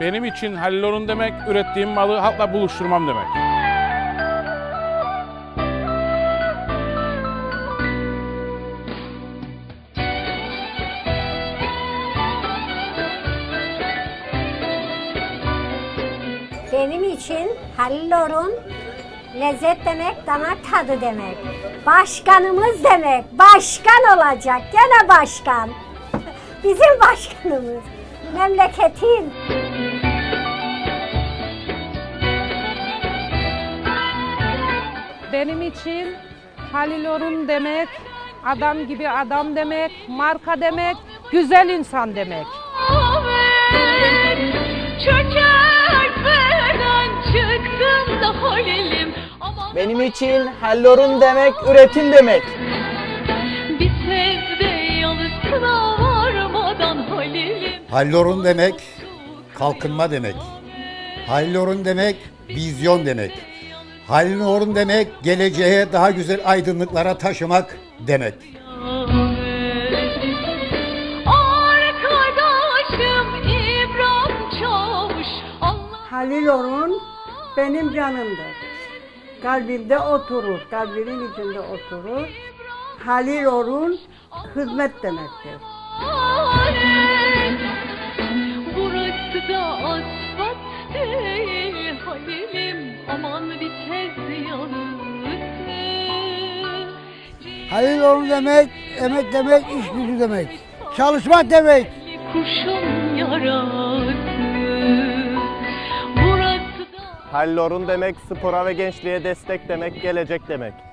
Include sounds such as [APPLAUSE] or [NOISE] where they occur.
Benim için Hallor'un demek, ürettiğim malı halkla buluşturmam demek. Benim için Hallor'un lezzet demek, damak tadı demek. Başkanımız demek. Başkan olacak. Gene başkan. [LAUGHS] Bizim başkanımız. Memleketin. Benim için Halil Orun demek, adam gibi adam demek, marka demek, güzel insan demek. Benim için hallorun demek üretim demek. Hallorun demek kalkınma demek. Hallorun demek vizyon demek. Hallorun demek geleceğe daha güzel aydınlıklara taşımak demek. Halil Orhun benim canımdır. Kalbimde oturur, kalbimin içinde oturur. Halil Orhun hizmet demektir. Burası da asfalt değil Aman Halil Orhun demek, emek demek, iş gücü demek. Çalışmak demek. Kurşun yarası Hallorun demek spora ve gençliğe destek demek, gelecek demek.